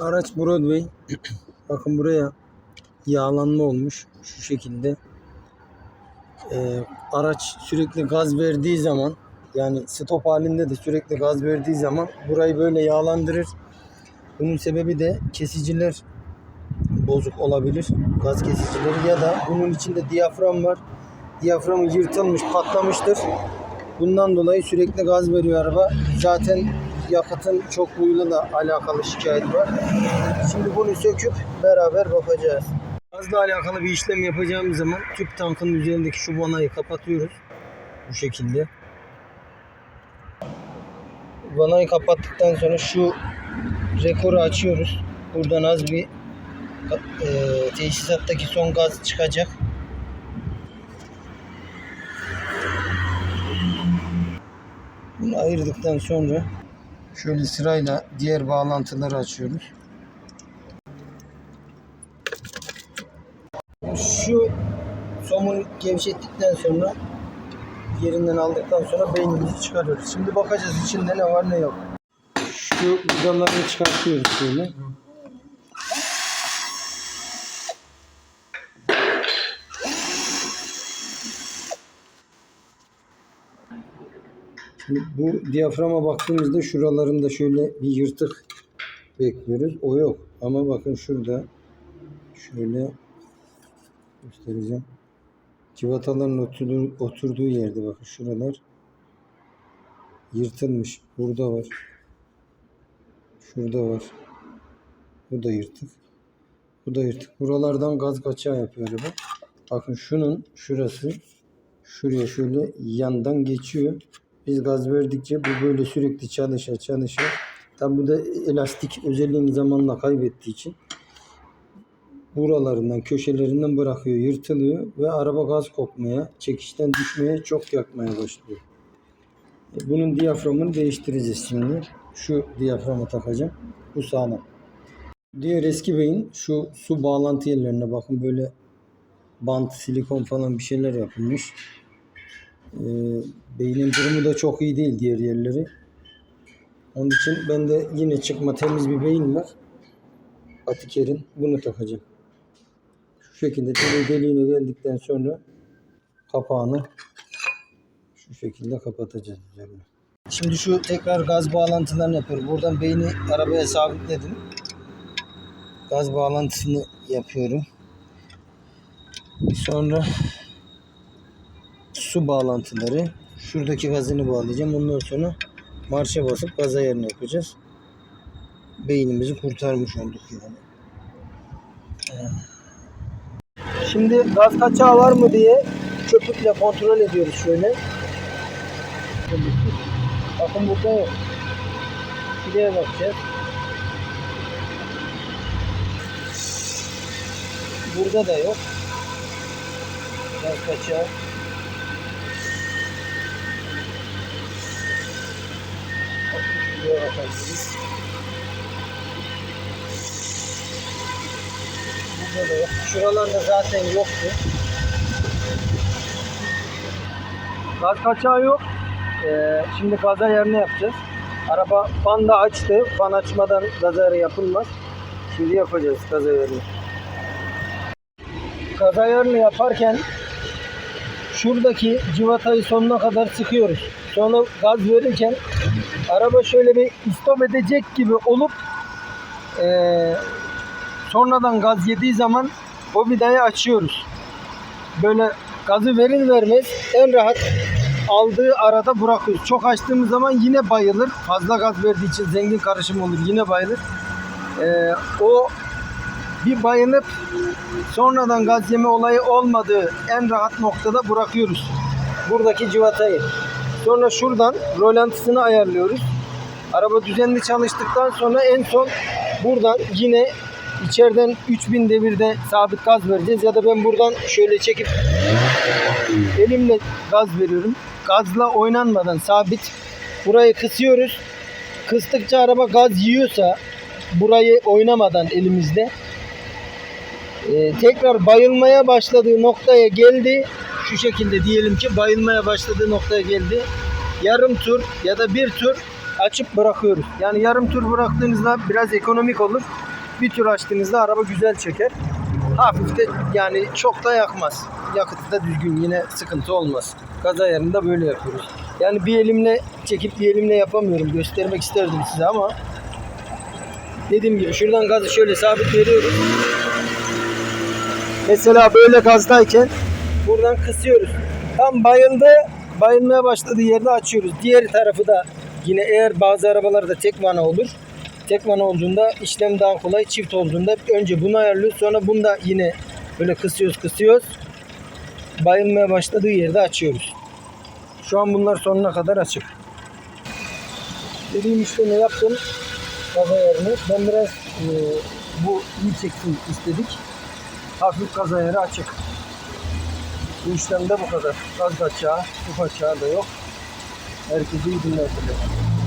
Araç Broadway. Bakın buraya yağlanma olmuş. Şu şekilde. Ee, araç sürekli gaz verdiği zaman yani stop halinde de sürekli gaz verdiği zaman burayı böyle yağlandırır. Bunun sebebi de kesiciler bozuk olabilir. Gaz kesicileri ya da bunun içinde diyafram var. Diyaframı yırtılmış, patlamıştır. Bundan dolayı sürekli gaz veriyor araba. Zaten yakıtın çokluğuyla da alakalı şikayet var. Şimdi bunu söküp beraber bakacağız. Gazla alakalı bir işlem yapacağımız zaman tüp tankın üzerindeki şu vanayı kapatıyoruz. Bu şekilde. Vanayı kapattıktan sonra şu rekoru açıyoruz. Buradan az bir e, tesisattaki son gaz çıkacak. Bunu ayırdıktan sonra şöyle sırayla diğer bağlantıları açıyoruz. Şu somun gevşettikten sonra yerinden aldıktan sonra beynimizi çıkarıyoruz. Şimdi bakacağız içinde ne var ne yok. Şu vidalarını çıkartıyoruz şöyle. Bu diyaframa baktığımızda şuralarında şöyle bir yırtık bekliyoruz. O yok. Ama bakın şurada şöyle göstereceğim. Civataların oturduğu, oturduğu yerde bakın şuralar yırtılmış. Burada var. Şurada var. Bu da yırtık. Bu da yırtık. Buralardan gaz kaçağı yapıyor araba. Bakın şunun şurası şuraya şöyle yandan geçiyor. Biz gaz verdikçe bu böyle sürekli çalışa çalışa. Tabi bu da elastik özelliğini zamanla kaybettiği için buralarından, köşelerinden bırakıyor, yırtılıyor ve araba gaz kokmaya, çekişten düşmeye, çok yakmaya başlıyor. E, Bunun diyaframını değiştireceğiz şimdi. Şu diyaframı takacağım. Bu sağlam. Diğer eski beyin şu su bağlantı yerlerine bakın böyle bant, silikon falan bir şeyler yapılmış. Ee, beynin durumu da çok iyi değil diğer yerleri. Onun için ben de yine çıkma temiz bir beyin var. Atiker'in bunu takacağım. Şu şekilde tele deliğine geldikten sonra kapağını şu şekilde kapatacağız üzerine. Şimdi şu tekrar gaz bağlantılarını yapıyorum. Buradan beyni arabaya sabitledim. Gaz bağlantısını yapıyorum. Sonra su bağlantıları. Şuradaki gazını bağlayacağım. Ondan sonra marşa basıp gaz ayarını yapacağız. Beynimizi kurtarmış olduk yani. Şimdi gaz kaçağı var mı diye köpükle kontrol ediyoruz şöyle. Bakın burada yok. Şuraya bakacağız. Burada da yok. Gaz kaçağı. Şuraya bakabiliriz. Burada da yok. Şuralarda zaten yoktu. Gaz kaçağı yok. Ee, şimdi gaz ayarını yapacağız. Araba fan da açtı. Fan açmadan ayarı yapılmaz. Şimdi yapacağız gaz ayarını. Gaz ayarını yaparken şuradaki civatayı sonuna kadar sıkıyoruz. Sonra gaz verirken araba şöyle bir istop edecek gibi olup eee, sonradan gaz yediği zaman o vidayı açıyoruz. Böyle gazı verir vermez en rahat aldığı arada bırakıyoruz. Çok açtığımız zaman yine bayılır. Fazla gaz verdiği için zengin karışım olur yine bayılır. Eee, o bir bayılıp sonradan gaz yeme olayı olmadığı en rahat noktada bırakıyoruz. Buradaki civatayı. Sonra şuradan rolantısını ayarlıyoruz. Araba düzenli çalıştıktan sonra en son buradan yine içeriden 3000 devirde sabit gaz vereceğiz ya da ben buradan şöyle çekip elimle gaz veriyorum. Gazla oynanmadan sabit burayı kısıyoruz. Kıstıkça araba gaz yiyorsa burayı oynamadan elimizde ee, tekrar bayılmaya başladığı noktaya geldi. Şu şekilde diyelim ki bayılmaya başladığı noktaya geldi. Yarım tur ya da bir tur açıp bırakıyoruz. Yani yarım tur bıraktığınızda biraz ekonomik olur. Bir tur açtığınızda araba güzel çeker. Hafif de yani çok da yakmaz. Yakıtı da düzgün yine sıkıntı olmaz. Gaz ayarında böyle yapıyoruz. Yani bir elimle çekip bir elimle yapamıyorum. Göstermek isterdim size ama dediğim gibi şuradan gazı şöyle sabit veriyoruz. Mesela böyle gazdayken buradan kısıyoruz. Tam bayıldı, bayılmaya başladığı yerde açıyoruz. Diğer tarafı da yine eğer bazı arabalarda tek vana olur. Tek vana olduğunda işlem daha kolay. Çift olduğunda önce bunu ayarlıyoruz. Sonra bunu da yine böyle kısıyoruz kısıyoruz. Bayılmaya başladığı yerde açıyoruz. Şu an bunlar sonuna kadar açık. Dediğim işlemi yaptım. Gaz ayarını. Ben biraz e, bu iyi çeksin istedik. Hafif gaz ayarı açık. Bu işlemde bu kadar. Gaz açağı, uf açağı da yok. Herkese iyi günler dilerim.